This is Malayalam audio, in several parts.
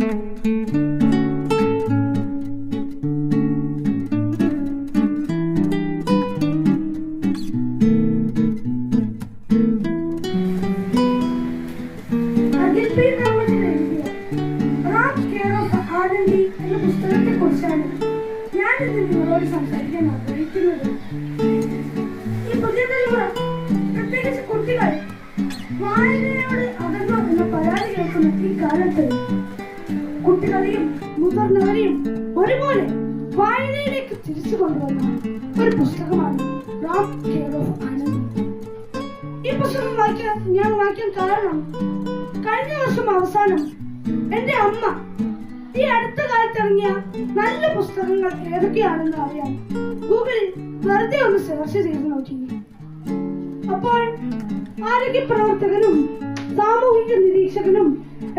അഖിൽ ഈ പുസ്തകം വായിക്കാൻ ഞാൻ വായിക്കാൻ കാരണം കഴിഞ്ഞ വർഷം അവസാനം എന്റെ അമ്മ ഈ അടുത്ത കാലത്ത് ഇറങ്ങിയ നല്ല പുസ്തകങ്ങൾ ഏതൊക്കെയാണെന്ന് അറിയാൻ ഗൂഗിളിൽ വെറുതെ ഒന്ന് സെർച്ച് ചെയ്ത് നോക്കി. അപ്പോൾ ആരോഗ്യ പ്രവർത്തകനും സാമൂഹിക നിരീക്ഷകനും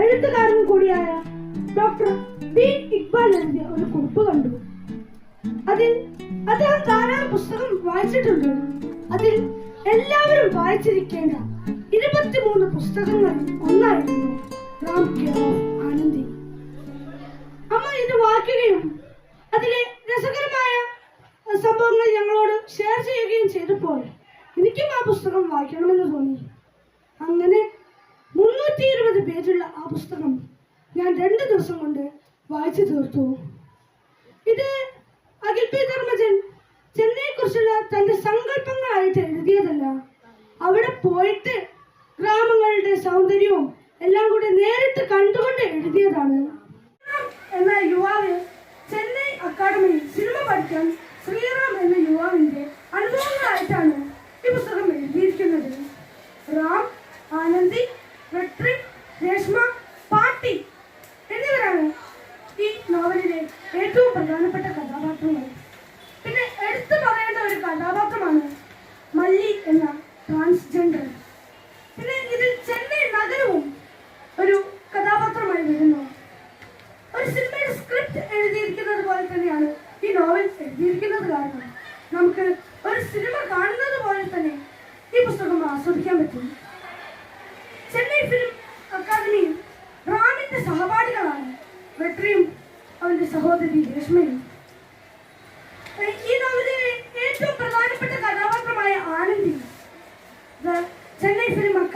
എഴുത്തുകാരനും കൂടിയായ ഡോക്ടർ ബി ഇക്ബാൽ എഴുതിയ ഒരു കുറിപ്പ് കണ്ടു. അതിൽ അദ്ദേഹം ധാരാളം പുസ്തകം വായിച്ചിട്ടുണ്ട്. അതിൽ എല്ലാവരും വായിച്ചിരിക്കേണ്ട ഇരുപത്തിമൂന്ന് പുസ്തകങ്ങൾ ഒന്നായിരുന്നു റാം ആനന്ദി. അമ്മ ഇത് വായിക്കുകയും അതിലെ രസകരമായ സംഭവങ്ങൾ ഞങ്ങളോട് ഷെയർ ചെയ്യുകയും ചെയ്തപ്പോൾ എനിക്കും ആ പുസ്തകം വായിക്കണമെന്ന് തോന്നി. അങ്ങനെ മുന്നൂറ്റി ഇരുപത് പേജുള്ള ആ പുസ്തകം ഞാൻ രണ്ട് ദിവസം കൊണ്ട് വായിച്ചു തീർത്തു. ഇത് അഖിൽ പി ധർമ്മജൻ ചെന്നൈയെ കുറിച്ചുള്ള തന്റെ സങ്കല്പങ്ങളായിട്ട് എഴുതിയതല്ല. അവിടെ പോയിട്ട് ഗ്രാമങ്ങളുടെ സൗന്ദര്യവും എല്ലാം കൂടെ നേരിട്ട് കണ്ടുകൊണ്ട് എഴുതിയതാണ്. എന്ന യുവാവ് ചെന്നൈ അക്കാദമിയിൽ സിനിമ പഠിക്കാൻ ശ്രീറാം എന്ന യുവാവിന്റെ അനുഭവങ്ങളായിട്ടാണ് ഈ പുസ്തകം എഴുതിയിരിക്കുന്നത്. റാം ആനന്ദി വെട്രി രേഷ്മ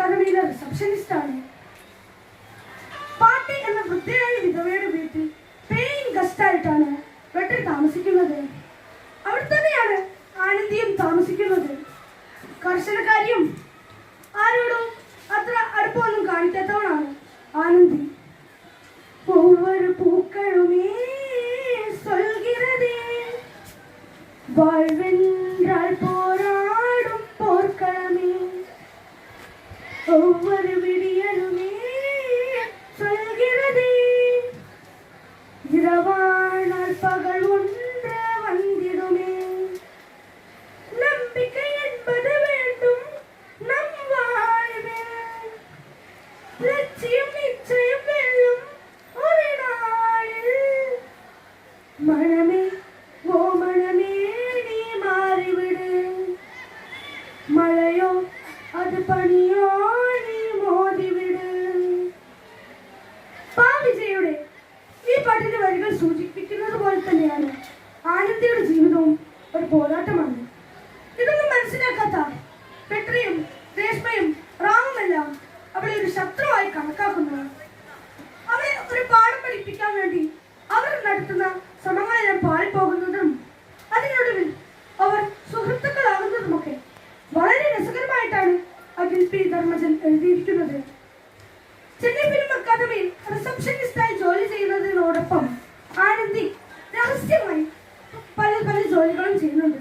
దాని మీద సబ్సిడీ ശത്രുവായി കണക്കാക്കുന്നു അവരെ ഒരു പാഠം പഠിപ്പിക്കാൻ വേണ്ടി അവർ നടത്തുന്ന ശ്രമങ്ങളെല്ലാം പാളിപ്പോകുന്നതും അതിനൊടുവിൽ അവർ സുഹൃത്തുക്കളാകുന്നതുമൊക്കെ വളരെ രസകരമായിട്ടാണ് അഖിൽ പി ധർമ്മജൻ എഴുതിയിരിക്കുന്നത്. ചെന്നൈ ഫിലിം അക്കാദമിയിൽ റിസപ്ഷനിസ്റ്റായി ജോലി ചെയ്യുന്നതിനോടൊപ്പം ആനന്ദി രഹസ്യമായി പല പല ജോലികളും ചെയ്യുന്നുണ്ട്.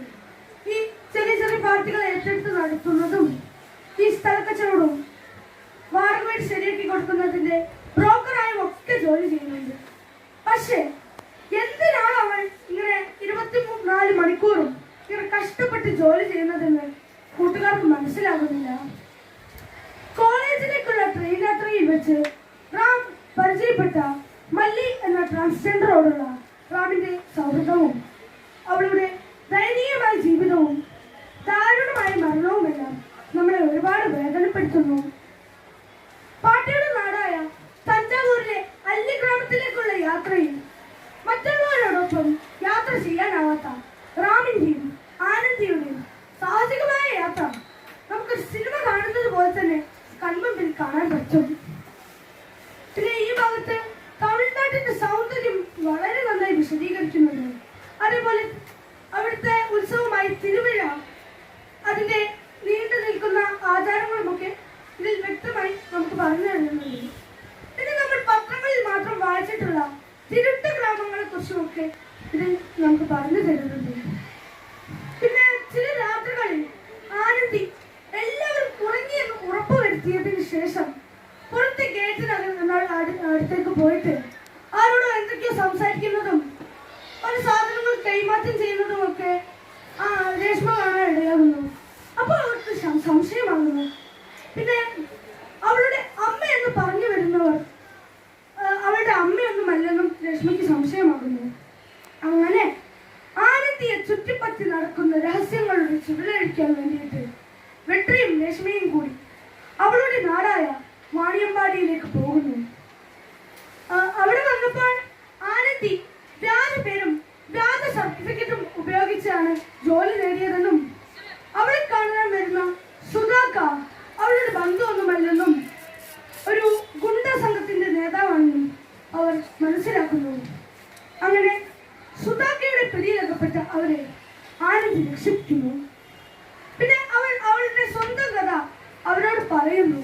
ഈ ചെറിയ ചെറിയ പാർട്ടികൾ ഏറ്റെടുത്ത് നടത്തുന്നതും ഈ സ്ഥലക്കച്ചവടവും വീട് ശരിയാക്കി കൊടുക്കുന്നതിന്റെ ബ്രോക്കറായും ഒക്കെ ജോലി ചെയ്യുന്നുണ്ട്. പക്ഷേ എന്തിനാണ് അവൾ ഇങ്ങനെ ഇരുപത്തി നാല് മണിക്കൂറും ഇങ്ങനെ കഷ്ടപ്പെട്ട് ജോലി ചെയ്യുന്നതെന്ന് കൂട്ടുകാർക്ക് മനസ്സിലാകുന്നില്ല? കോളേജിലേക്കുള്ള ട്രെയിൻ യാത്രയിൽ വെച്ച് റാം പരിചയപ്പെട്ട മല്ലി എന്ന ട്രാൻസ്ജെൻഡറോടുള്ള റാമിന്റെ സൗഹൃദവും അവളുടെ ദയനീയമായ ജീവിതവും ദാരുണമായ മരണവുമെല്ലാം നമ്മളെ ഒരുപാട് വേദനപ്പെടുത്തുന്നു. യാത്രയും മറ്റുള്ളവരോടൊപ്പം യാത്ര ചെയ്യാനാവാത്ത റാമിന്റെയും ആനന്ദിയുടെയും സാഹസികമായ യാത്ര നമുക്ക് സിനിമ കാണുന്നത് പോലെ തന്നെ കൺമുമ്പിൽ കാണാൻ പറ്റും. പിന്നെ ഈ ഭാഗത്ത് തമിഴ്നാട്ടിന്റെ സൗന്ദര്യം പിന്നെ അവൾ അവളുടെ സ്വന്തം കഥ അവരോട് പറയുന്നു.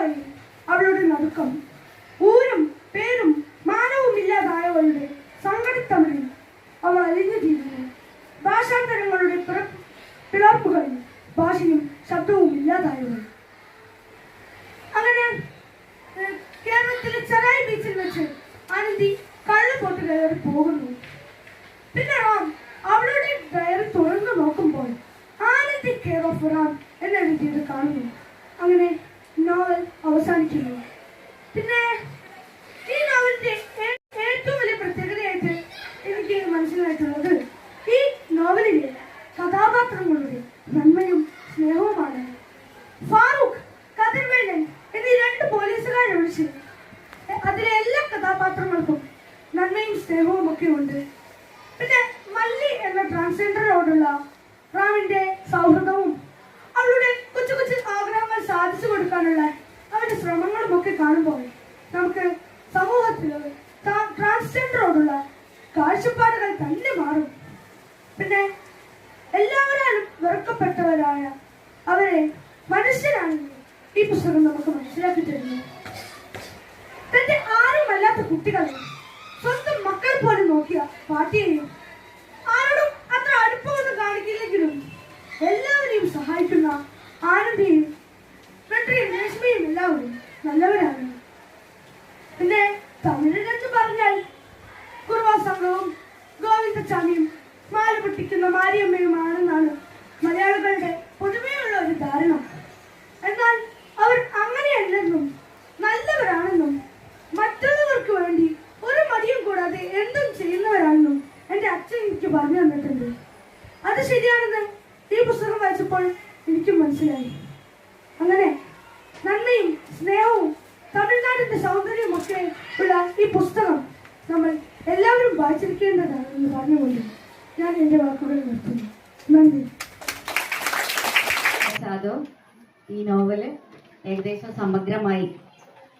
പറയും. അവളുടെ നടുക്കം. പാവപ്പെട്ട കുട്ടികളെ സ്വന്തം മക്കൾ പോലും നോക്കിയ പാട്ടിയെയും ആരോടും അത്ര അടുപ്പമൊന്നും കാണിക്കില്ലെങ്കിലും എല്ലാവരെയും സഹായിക്കുന്ന ആനന്ദിയും വെട്ടിയും രേഷ്മയും എല്ലാവരും നല്ലവരാണ്. പിന്നെ തമിഴിലെന്ന് പറഞ്ഞാൽ കുറവാ സംഘവും ഗോവിന്ദസ്വാമിയും മാല പൊട്ടിക്കുന്ന മാരിയമ്മയുമാണെന്നാണ് മലയാളികളുടെ പൊതുവെയുള്ള ഒരു ധാരണ. പറഞ്ഞു തന്നിട്ടുണ്ട് അത് ശരിയാണെന്ന് ഈ പുസ്തകം വായിച്ചപ്പോൾ എനിക്കും മനസ്സിലായി. അങ്ങനെ നന്ദിയും സ്നേഹവും തമിഴ്നാടിന്റെ സൗന്ദര്യവും ഒക്കെ ഉള്ള ഈ പുസ്തകം നമ്മൾ എല്ലാവരും വായിച്ചിരിക്കേണ്ടതാണ് എന്ന് പറഞ്ഞുകൊണ്ട് ഞാൻ എന്റെ വാക്കുകൾ നിർത്തുന്നു. നന്ദി. സാധു ഈ നോവൽ ഏകദേശം സമഗ്രമായി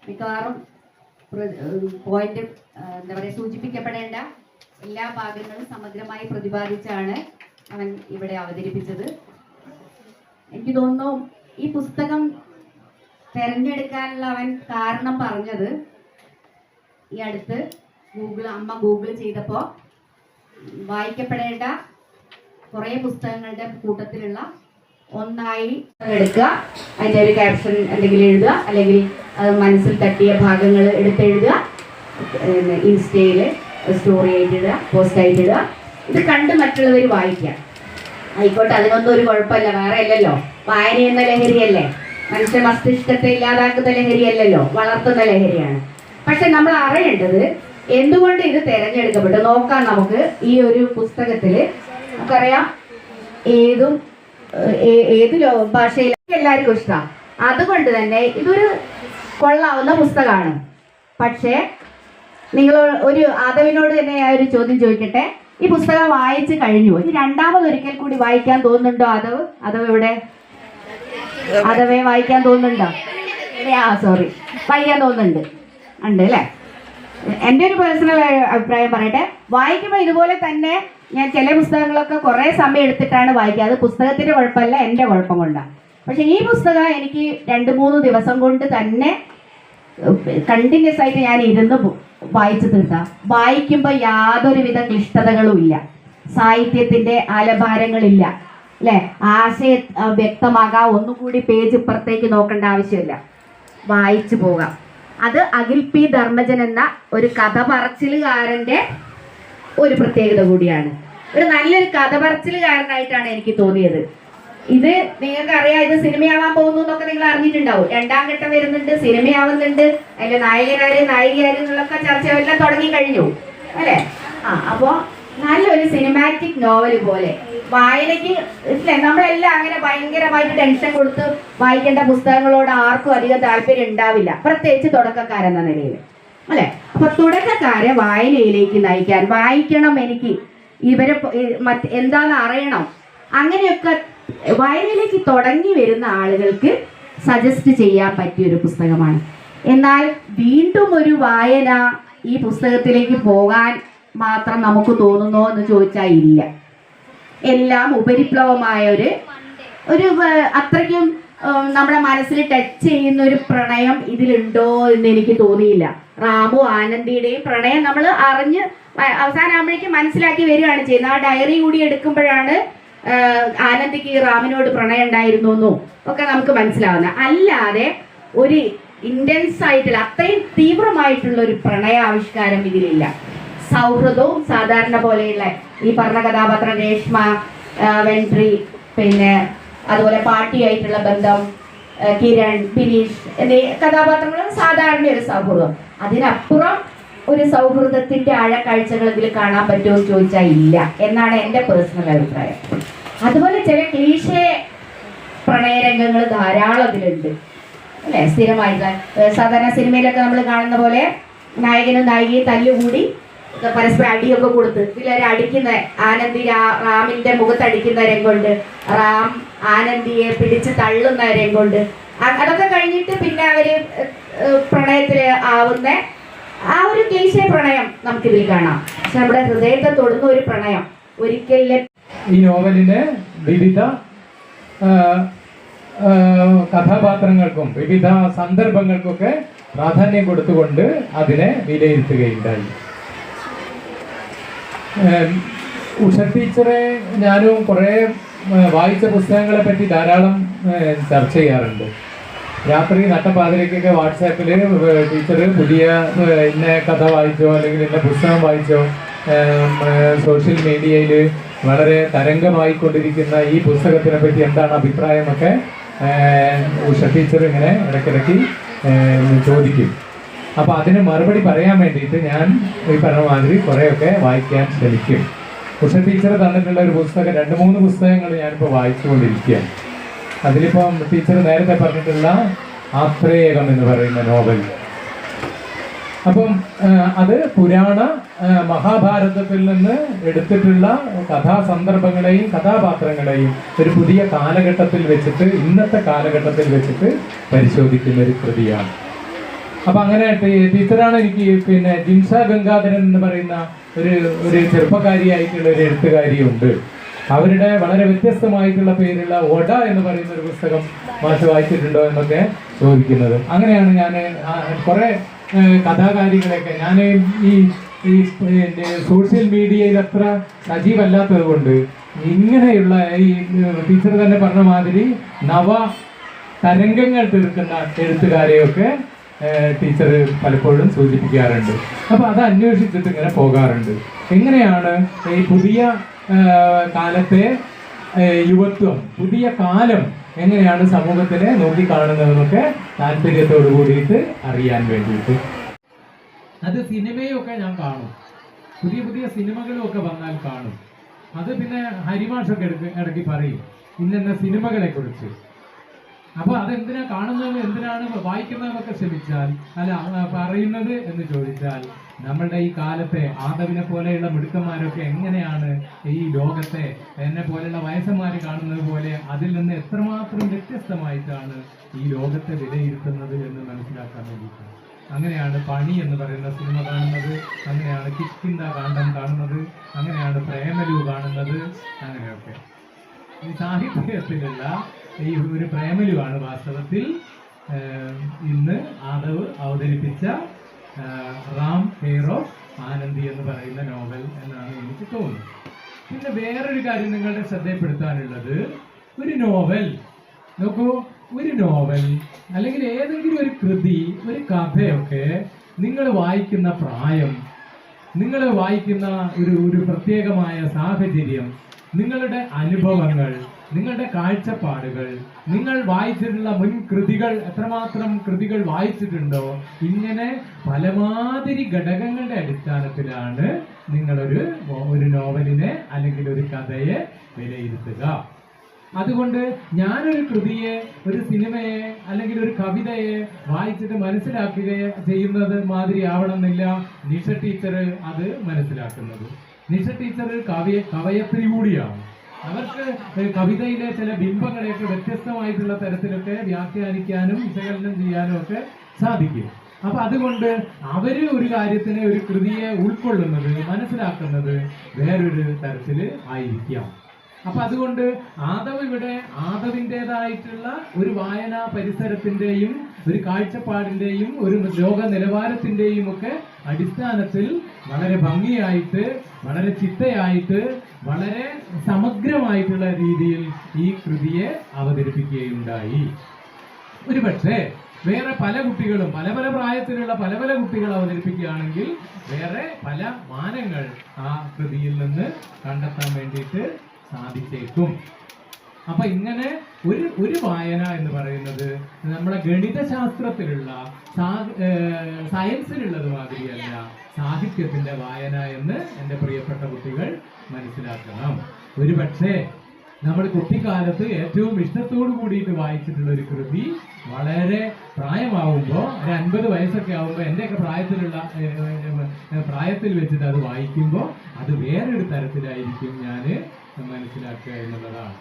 മിക്കവാറും പോയിന്റ് എന്താ പറയുക സൂചിപ്പിക്കപ്പെടേണ്ട എല്ലാ ഭാഗങ്ങളും സമഗ്രമായി പ്രതിപാദിച്ചാണ് അവൻ ഇവിടെ അവതരിപ്പിച്ചത്. എനിക്ക് തോന്നുന്നു ഈ പുസ്തകം തിരഞ്ഞെടുക്കാനുള്ള അവൻ കാരണം പറഞ്ഞത് ഈ അടുത്ത് ഗൂഗിൾ അമ്മ ഗൂഗിൾ ചെയ്തപ്പോൾ വായിക്കപ്പെടേണ്ട കുറേ പുസ്തകങ്ങളുടെ കൂട്ടത്തിലുള്ള ഒന്നായി എടുക്കുക. അതിന്റെ ഒരു ക്യാപ്ഷൻ എന്തെങ്കിലും എഴുതുക. അല്ലെങ്കിൽ മനസ്സിൽ തട്ടിയ ഭാഗങ്ങൾ എടുത്തെഴുതുക. ഇൻസ്റ്റയിൽ സ്റ്റോറി ആയിട്ടിടുക പോസ്റ്റ് ആയിട്ടിടുക ഇത് കണ്ട് മറ്റുള്ളവർ വായിക്കുക ആയിക്കോട്ടെ അതിനൊന്നും ഒരു കുഴപ്പമില്ല വേറെ അല്ലല്ലോ. വായന എന്ന ലഹരിയല്ലേ? മനുഷ്യ മസ്തിഷ്കത്തെ ഇല്ലാതാക്കുന്ന ലഹരിയല്ലല്ലോ. വളർത്തുന്ന ലഹരിയാണ്. പക്ഷെ നമ്മൾ അറിയേണ്ടത് എന്തുകൊണ്ട് ഇത് തിരഞ്ഞെടുക്കപ്പെട്ടു? നോക്കാം നമുക്ക് ഈ ഒരു പുസ്തകത്തിൽ നമുക്കറിയാം ഏതും ഏത് ലോ ഭാഷയിലും എല്ലാവർക്കും ഇഷ്ടമാണ് അതുകൊണ്ട് തന്നെ ഇതൊരു കൊള്ളാവുന്ന പുസ്തകമാണ്. പക്ഷേ നിങ്ങൾ ഒരു ആദവിനോട് തന്നെ ഒരു ചോദ്യം ചോദിക്കട്ടെ? ഈ പുസ്തകം വായിച്ചു കഴിഞ്ഞു. ഇനി രണ്ടാമത് ഒരിക്കൽ കൂടി വായിക്കാൻ തോന്നുന്നുണ്ടോ അതവ് അതവ് ഇവിടെ അതവേ വായിക്കാൻ തോന്നുന്നുണ്ടോ? ആ സോറി വായിക്കാൻ തോന്നുന്നുണ്ട്. ഉണ്ട് അല്ലേ? എന്റെ ഒരു പേഴ്സണൽ അഭിപ്രായം പറയട്ടെ. വായിക്കുമ്പോൾ ഇതുപോലെ തന്നെ ഞാൻ ചില പുസ്തകങ്ങളൊക്കെ കുറേ സമയം എടുത്തിട്ടാണ് വായിക്കുക. അത് പുസ്തകത്തിന്റെ കുഴപ്പമല്ല എന്റെ കുഴപ്പം കൊണ്ടാണ്. പക്ഷെ ഈ പുസ്തകം എനിക്ക് രണ്ട് മൂന്ന് ദിവസം കൊണ്ട് തന്നെ കണ്ടിന്യൂസ് ആയിട്ട് ഞാൻ ഇരുന്ന് വായിച്ചു തീർക്കാം വായിക്കുമ്പോൾ യാതൊരുവിധ ക്ലിഷ്ടതകളും ഇല്ല. സാഹിത്യത്തിന്റെ ആലഭാരങ്ങളില്ല അല്ലെ? ആശയ വ്യക്തമാകാം. വ്യക്തമാകാം ഒന്നുകൂടി പേജ് ഇപ്പുറത്തേക്ക് നോക്കേണ്ട ആവശ്യമില്ല. വായിച്ചു പോകാം. അത് അഖിൽ പി ധർമ്മജൻ എന്ന ഒരു കഥ പറച്ചിലുകാരന്റെ ഒരു പ്രത്യേകത കൂടിയാണ്. ഒരു നല്ലൊരു കഥ പറച്ചിലുകാരനായിട്ടാണ് എനിക്ക് തോന്നിയത്. ഇത് നിങ്ങൾക്ക് അറിയാം ഇത് സിനിമയാവാൻ പോകുന്നു എന്നൊക്കെ നിങ്ങൾ അറിഞ്ഞിട്ടുണ്ടാവും. രണ്ടാം ഘട്ടം വരുന്നുണ്ട് സിനിമയാവുന്നുണ്ട്. അതിലെ നായകനാര് നായികയാര് എന്നുള്ളൊക്കെ ചർച്ചകളെല്ലാം തുടങ്ങി കഴിഞ്ഞു. അല്ലേ? ആ അപ്പോ നല്ലൊരു സിനിമാറ്റിക് നോവൽ പോലെ. വായനയ്ക്ക് ഇല്ലേ നമ്മളെല്ലാം അങ്ങനെ ഭയങ്കരമായിട്ട് ടെൻഷൻ കൊടുത്ത് വായിക്കേണ്ട പുസ്തകങ്ങളോട് ആർക്കും അധികം താല്പര്യം ഉണ്ടാവില്ല. പ്രത്യേകിച്ച് തുടക്കക്കാരെന്ന നിലയിൽ. അല്ലെ? അപ്പൊ തുടക്കക്കാരെ വായനയിലേക്ക് നയിക്കാൻ വായിക്കണം എനിക്ക്. ഇവരെ മറ്റ് എന്താണെന്ന് അറിയണം. അങ്ങനെയൊക്കെ വായനയിലേക്ക് തുടങ്ങി വരുന്ന ആളുകൾക്ക് സജസ്റ്റ് ചെയ്യാൻ പറ്റിയ ഒരു പുസ്തകമാണ്. എന്നാൽ വീണ്ടും ഒരു വായന ഈ പുസ്തകത്തിലേക്ക് പോകാൻ മാത്രം നമുക്ക് തോന്നുന്നോ എന്ന് ചോദിച്ചാൽ ഇല്ല. എല്ലാം ഉപരിപ്ലവമായ ഒരു ഒരു അത്രയ്ക്കും നമ്മുടെ മനസ്സിൽ ടച്ച് ചെയ്യുന്ന ഒരു പ്രണയം ഇതിലുണ്ടോ എന്ന് എനിക്ക് തോന്നിയില്ല. റാമു ആനന്ദിയുടെയും പ്രണയം നമ്മൾ അറിഞ്ഞ് അവസാനമാകുമ്പോഴേക്കും മനസ്സിലാക്കി വരികയാണ് ചെയ്യുന്നത്. ആ ഡയറി കൂടി എടുക്കുമ്പോഴാണ് ആനന്ദിക്ക് റാമിനോട് പ്രണയം ഉണ്ടായിരുന്നു എന്നോ ഒക്കെ നമുക്ക് മനസ്സിലാവുന്ന. അല്ലാതെ ഒരു ഇന്റൻസ് ആയിട്ടുള്ള അത്രയും തീവ്രമായിട്ടുള്ള ഒരു പ്രണയ ആവിഷ്കാരം ഇതിലില്ല. സൗഹൃദവും സാധാരണ പോലെയുള്ള ഈ പറഞ്ഞ കഥാപാത്രം രേഷ്മ വെൻട്രി പിന്നെ അതുപോലെ പാർട്ടിയായിട്ടുള്ള ബന്ധം കിരൺ ബിനീഷ് എന്നീ കഥാപാത്രങ്ങളും സാധാരണ ഒരു സൗഹൃദം. അതിനപ്പുറം ഒരു സൗഹൃദത്തിന്റെ ആഴക്കാഴ്ചകൾ ഇതിൽ കാണാൻ പറ്റുമോ എന്ന് ചോദിച്ചാൽ ഇല്ല. എന്നാണ് എന്റെ പേഴ്സണൽ അഭിപ്രായം. അതുപോലെ ചില ക്ലീശേ പ്രണയരംഗങ്ങൾ ധാരാളം ഇതിലുണ്ട് അല്ലേ? സ്ഥിരമായിട്ട്. സാധാരണ സിനിമയിലൊക്കെ നമ്മൾ കാണുന്ന പോലെ നായകനും നായികയും തല്ലുകൂടി പരസ്പരം അടിയൊക്കെ കൊടുത്ത് ഇതിലൊരു അടിക്കുന്ന ആനന്ദി റാമിന്റെ മുഖത്ത് അടിക്കുന്ന രംഗമുണ്ട്. റാം ആനന്ദിയെ പിടിച്ച് തള്ളുന്ന രംഗമുണ്ട്. അതൊക്കെ കഴിഞ്ഞിട്ട് പിന്നെ അവർ പ്രണയത്തിൽ ആവുന്ന ആ ഒരു കേസിലെ പ്രണയം നമുക്കിതിൽ കാണാം. പക്ഷെ നമ്മുടെ ഹൃദയത്തെ തൊടുന്ന ഒരു പ്രണയം ഒരിക്കലും ഈ നോവലിന്റെ വിവിധ കഥാപാത്രങ്ങൾക്കും വിവിധ സന്ദർഭങ്ങൾക്കൊക്കെ പ്രാധാന്യം കൊടുത്തുകൊണ്ട് അതിനെ വിലയിരുത്തുകയുണ്ടായി. ഉഷ ടീച്ചറെ ഞാനും കുറേ വായിച്ച പുസ്തകങ്ങളെ പറ്റി ധാരാളം ചർച്ച ചെയ്യാറുണ്ട്. രാത്രി നട്ടപ്പാതിരക്കൊക്കെ വാട്സാപ്പിൽ ടീച്ചർ പുതിയ ഇന്ന കഥ വായിച്ചോ അല്ലെങ്കിൽ ഇന്ന പുസ്തകം വായിച്ചോ സോഷ്യൽ മീഡിയയിൽ വളരെ തരംഗമായിക്കൊണ്ടിരിക്കുന്ന ഈ പുസ്തകത്തിനെ പറ്റി എന്താണ് അഭിപ്രായമൊക്കെ ഉഷ ടീച്ചർ ഇങ്ങനെ ഇടയ്ക്കിടയ്ക്ക് ചോദിക്കും. അപ്പോൾ അതിന് മറുപടി പറയാൻ വേണ്ടിയിട്ട് ഞാൻ ഈ പറഞ്ഞ മാതിരി കുറേയൊക്കെ വായിക്കാൻ ശ്രമിക്കും. ഉഷ ടീച്ചർ തന്നിട്ടുള്ള ഒരു പുസ്തകം രണ്ട് മൂന്ന് പുസ്തകങ്ങൾ ഞാനിപ്പോൾ വായിച്ചുകൊണ്ടിരിക്കുകയാണ്. അതിലിപ്പം ടീച്ചർ നേരത്തെ പറഞ്ഞിട്ടുള്ള ആശ്രയകം എന്ന് പറയുന്ന നോവൽ അപ്പം അത് പുരാണ മഹാഭാരതത്തിൽ നിന്ന് എടുത്തിട്ടുള്ള കഥാസന്ദർഭങ്ങളെയും കഥാപാത്രങ്ങളെയും ഒരു പുതിയ കാലഘട്ടത്തിൽ വെച്ചിട്ട് ഇന്നത്തെ കാലഘട്ടത്തിൽ വെച്ചിട്ട് പരിശോധിക്കുന്ന ഒരു കൃതിയാണ്. അപ്പൊ അങ്ങനെ ടീച്ചറാണ് എനിക്ക് പിന്നെ ജിംസ ഗംഗാധരൻ എന്ന് പറയുന്ന ഒരു ഒരു ചെറുപ്പക്കാരിയായിട്ടുള്ള ഒരു എഴുത്തുകാരിയുണ്ട്. അവരുടെ വളരെ വ്യത്യസ്തമായിട്ടുള്ള പേരുള്ള ഒട എന്ന് പറയുന്ന ഒരു പുസ്തകം മാഷ് വായിച്ചിട്ടുണ്ടോ എന്നൊക്കെ ചോദിക്കുന്നത്. അങ്ങനെയാണ് ഞാൻ കുറെ കഥാകാരികളെയൊക്കെ ഞാൻ ഈ ഈ സോഷ്യൽ മീഡിയയിൽ അത്ര സജീവല്ലാത്തത് കൊണ്ട് ഇങ്ങനെയുള്ള ഈ ടീച്ചർ തന്നെ പറഞ്ഞ മാതിരി നവ തരംഗങ്ങൾ തീർക്കുന്ന എഴുത്തുകാരെയൊക്കെ ടീച്ചർ പലപ്പോഴും സൂചിപ്പിക്കാറുണ്ട്. അപ്പോൾ അത് അന്വേഷിച്ചിട്ട് ഇങ്ങനെ പോകാറുണ്ട്. എങ്ങനെയാണ് ഈ പുതിയ കാലത്തെ യുവത്വം പുതിയ കാലം എങ്ങനെയാണ് സമൂഹത്തിനെ നോക്കിക്കാണുന്നതെന്നൊക്കെ താല്പര്യത്തോട് കൂടിയിട്ട് അറിയാൻ വേണ്ടിയിട്ട്. അത് സിനിമയൊക്കെ ഞാൻ കാണും. പുതിയ പുതിയ സിനിമകളും ഒക്കെ വന്നാൽ കാണും. അത് പിന്നെ ഹരിമാഷൊക്കെ ഇടയ്ക്ക് ഇടയ്ക്ക് പറയും ഇന്നെന്ന സിനിമകളെ കുറിച്ച് അപ്പോൾ അതെന്തിനാ കാണുന്നത് എന്തിനാണ് വായിക്കുന്നതെന്നൊക്കെ ശ്രമിച്ചാൽ അല്ല പറയുന്നത് എന്ന് ചോദിച്ചാൽ നമ്മളുടെ ഈ കാലത്തെ ആദവിനെ പോലെയുള്ള മിടുക്കന്മാരൊക്കെ എങ്ങനെയാണ് ഈ ലോകത്തെ എന്നെ പോലെയുള്ള വയസ്സന്മാർ കാണുന്നത് പോലെ അതിൽ നിന്ന് എത്രമാത്രം വ്യത്യസ്തമായിട്ടാണ് ഈ ലോകത്തെ വിലയിരുത്തുന്നത് എന്ന് മനസ്സിലാക്കാൻ വേണ്ടിയിട്ടാണ് അങ്ങനെയാണ് പണി എന്ന് പറയുന്ന സിനിമ കാണുന്നത് അങ്ങനെയാണ് കിഷ്കിന്ത കാണ്ഡം കാണുന്നത് അങ്ങനെയാണ് പ്രേമലു കാണുന്നത് അങ്ങനെയൊക്കെ. ഈ സാഹിത്യത്തിലുള്ള ഈ ഒരു പ്രേമലുവാണ് വാസ്തവത്തിൽ ഇന്ന് ആദവ് അവതരിപ്പിച്ച റാം ഓഫ് ആനന്ദി എന്ന് പറയുന്ന നോവൽ എന്നാണ് എനിക്ക് തോന്നുന്നത്. പിന്നെ വേറൊരു കാര്യം നിങ്ങളുടെ ശ്രദ്ധയിൽപ്പെടുത്താനുള്ളത് ഒരു നോവൽ. നോക്കൂ ഒരു നോവൽ അല്ലെങ്കിൽ ഏതെങ്കിലും ഒരു കൃതി ഒരു കഥയൊക്കെ നിങ്ങൾ വായിക്കുന്ന പ്രായം നിങ്ങൾ വായിക്കുന്ന ഒരു ഒരു പ്രത്യേകമായ സാഹചര്യം നിങ്ങളുടെ അനുഭവങ്ങൾ നിങ്ങളുടെ കാഴ്ചപ്പാടുകൾ നിങ്ങൾ വായിച്ചിട്ടുള്ള മുൻ കൃതികൾ എത്രമാത്രം കൃതികൾ വായിച്ചിട്ടുണ്ടോ ഇങ്ങനെ പലമാതിരി ഘടകങ്ങളുടെ അടിസ്ഥാനത്തിലാണ് നിങ്ങളൊരു ഒരു നോവലിനെ അല്ലെങ്കിൽ ഒരു കഥയെ വിലയിരുത്തുക. അതുകൊണ്ട് ഞാനൊരു കൃതിയെ ഒരു സിനിമയെ അല്ലെങ്കിൽ ഒരു കവിതയെ വായിച്ചിട്ട് മനസ്സിലാക്കുകയെ ചെയ്യുന്നത് മാതിരി ആവണമെന്നില്ല. നിഷ ടീച്ചർ അത് മനസ്സിലാക്കുന്നത്. നിഷ ടീച്ചർ കവയ കവയത്രി കൂടിയാണ്. അവർക്ക് കവിതയിലെ ചില ബിംബങ്ങളെയൊക്കെ വ്യത്യസ്തമായിട്ടുള്ള തരത്തിലൊക്കെ വ്യാഖ്യാനിക്കാനും വിശകലനം ചെയ്യാനും ഒക്കെ സാധിക്കും. അപ്പൊ അതുകൊണ്ട് അവർ ഒരു കാര്യത്തിനെ ഒരു കൃതിയെ ഉൾക്കൊള്ളുന്നത് മനസ്സിലാക്കുന്നത് വേറൊരു തരത്തിൽ ആയിരിക്കാം. അപ്പൊ അതുകൊണ്ട് ആദവ് ഇവിടെ ആദവിന്റെതായിട്ടുള്ള ഒരു വായനാ പരിസരത്തിന്റെയും ഒരു കാഴ്ചപ്പാടിന്റെയും ഒരു ലോക നിലവാരത്തിന്റെയും ഒക്കെ അടിസ്ഥാനത്തിൽ വളരെ ഭംഗിയായിട്ട് വളരെ ചിട്ടയായിട്ട് വളരെ സമഗ്രമായിട്ടുള്ള രീതിയിൽ ഈ കൃതിയെ അവതരിപ്പിക്കുകയുണ്ടായി. ഒരുപക്ഷെ വേറെ പല കുട്ടികളും പല പല പ്രായത്തിലുള്ള പല പല കുട്ടികൾ അവതരിപ്പിക്കുകയാണെങ്കിൽ വേറെ പല മാനങ്ങൾ ആ കൃതിയിൽ നിന്ന് കണ്ടെത്താൻ വേണ്ടിയിട്ട് സാധിച്ചേക്കും. അപ്പൊ ഇങ്ങനെ ഒരു ഒരു വായന എന്ന് പറയുന്നത് നമ്മളെ ഗണിതശാസ്ത്രത്തിലുള്ള സയൻസിലുള്ളത് മാതിരിയല്ല സാഹിത്യത്തിന്റെ വായന എന്ന് എന്റെ പ്രിയപ്പെട്ട കുട്ടികൾ മനസ്സിലാക്കണം. ഒരു പക്ഷേ നമ്മൾ കുട്ടിക്കാലത്ത് ഏറ്റവും ഇഷ്ടത്തോടു കൂടിയിട്ട് വായിച്ചിട്ടുള്ള ഒരു കൃതി വളരെ പ്രായമാവുമ്പോൾ ഒരു അൻപത് വയസ്സൊക്കെ ആവുമ്പോൾ എന്റെയൊക്കെ പ്രായത്തിലുള്ള പ്രായത്തിൽ വെച്ചിട്ട് അത് വായിക്കുമ്പോൾ അത് വേറൊരു തരത്തിലായിരിക്കും ഞാൻ മനസ്സിലാക്കുക എന്നുള്ളതാണ്.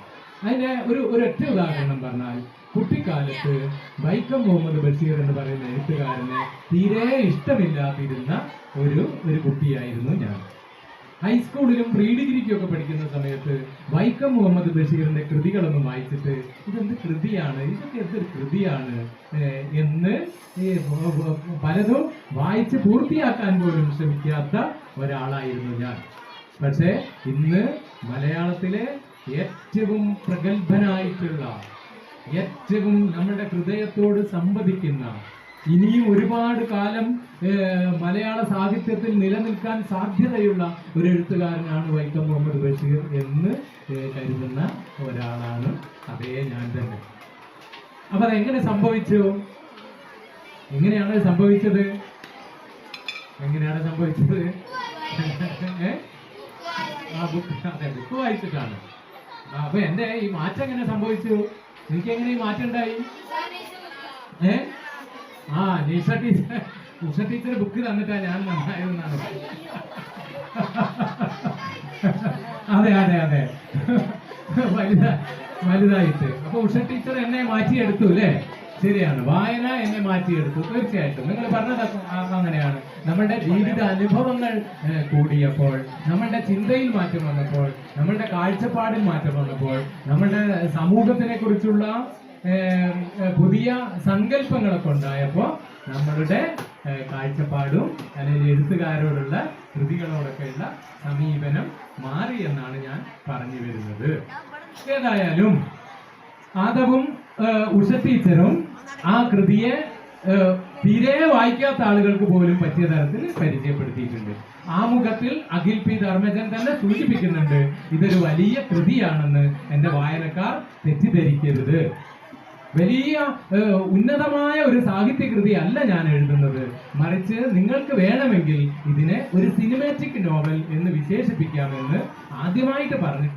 അതിന്റെ ഒരു ഒരു ഒറ്റ ഉദാഹരണം പറഞ്ഞാൽ കുട്ടിക്കാലത്ത് വൈക്കം മുഹമ്മദ് ബഷീർ എന്ന് പറയുന്ന എഴുത്തുകാരനെ തീരെ ഇഷ്ടമില്ലാതിരുന്ന ഒരു ഒരു കുട്ടിയായിരുന്നു ഞാൻ. ഹൈസ്കൂളിലും പ്രീ ഡിഗ്രിക്കും ഒക്കെ പഠിക്കുന്ന സമയത്ത് വൈക്കം മുഹമ്മദ് ബഷീറിന്റെ കൃതികളൊന്നും വായിച്ചിട്ട് ഇതെന്ത് കൃതിയാണ്? ഇതൊക്കെ എന്തൊരു കൃതിയാണ്? എന്ന് പലതും വായിച്ച് പൂർത്തിയാക്കാൻ പോലും ശ്രമിക്കാത്ത ഒരാളായിരുന്നു ഞാൻ. പക്ഷേ ഇന്ന് മലയാളത്തിലെ ഏറ്റവും പ്രഗത്ഭനായിട്ടുള്ള ഏറ്റവും നമ്മുടെ ഹൃദയത്തോട് സംവദിക്കുന്ന ഇനിയും ഒരുപാട് കാലം മലയാള സാഹിത്യത്തിൽ നിലനിൽക്കാൻ സാധ്യതയുള്ള ഒരു എഴുത്തുകാരനാണ് വൈക്കം മുഹമ്മദ് ബഷീർ എന്ന് കരുതുന്ന ഒരാളാണ് അതേ ഞാൻ തന്നെ. അപ്പൊ അതെങ്ങനെ സംഭവിച്ചു? എങ്ങനെയാണ് സംഭവിച്ചത്? എങ്ങനെയാണ് സംഭവിച്ചത്? ആ ബുക്ക് അതെ ബുക്ക് വായിച്ചിട്ടാണ്. അപ്പൊ എന്റെ ഈ മാറ്റം എങ്ങനെ സംഭവിച്ചു? എനിക്ക് എങ്ങനെ ഈ മാറ്റം ഉണ്ടായി? ഏ? ആ Nisha teacher. Nisha teacher book തന്നിട്ടാ ഞാൻ നന്നായതെന്നാണ് അതെ അതെ അതെ. വലുതാ വലുതായിട്ട്. അപ്പൊ ഉഷ ടീച്ചർ എന്നെ മാറ്റിയെടുത്തു അല്ലേ? ശരിയാണ്. വായന എന്നെ മാറ്റിയെടുത്തു. തീർച്ചയായിട്ടും. നിങ്ങൾ പറഞ്ഞത് അങ്ങനെയാണ്. നമ്മളുടെ ജീവിത അനുഭവങ്ങൾ കൂടിയപ്പോൾ നമ്മളുടെ ചിന്തയിൽ മാറ്റം വന്നപ്പോൾ നമ്മളുടെ കാഴ്ചപ്പാടിൽ മാറ്റം വന്നപ്പോൾ നമ്മളുടെ സമൂഹത്തിനെ കുറിച്ചുള്ള പുതിയ സങ്കല്പങ്ങളൊക്കെ ഉണ്ടായപ്പോൾ നമ്മളുടെ കാഴ്ചപ്പാടും അല്ലെങ്കിൽ എഴുത്തുകാരോടുള്ള കൃതികളോടൊക്കെയുള്ള സമീപനം മാറി എന്നാണ് ഞാൻ പറഞ്ഞു വരുന്നത്. ഏതായാലും ആദവും ഉഷ ടീച്ചറും ആ കൃതിയെ തീരെ വായിക്കാത്ത ആളുകൾക്ക് പോലും പറ്റിയ തരത്തിൽ പരിചയപ്പെടുത്തിയിട്ടുണ്ട്. ആമുഖത്തിൽ അഖിൽ പി ധർമ്മജൻ തന്നെ സൂചിപ്പിക്കുന്നുണ്ട് ഇതൊരു വലിയ കൃതിയാണെന്ന് എന്റെ വായനക്കാർ തെറ്റിദ്ധരിക്കരുത്. വലിയ ഉന്നതമായ ഒരു സാഹിത്യകൃതി അല്ല ഞാൻ എഴുതുന്നത്. മറിച്ച് നിങ്ങൾക്ക് വേണമെങ്കിൽ ഇതിനെ ഒരു സിനിമാറ്റിക് നോവൽ എന്ന് വിശേഷിപ്പിക്കാമെന്ന് ആദ്യമായിട്ട് പറഞ്ഞു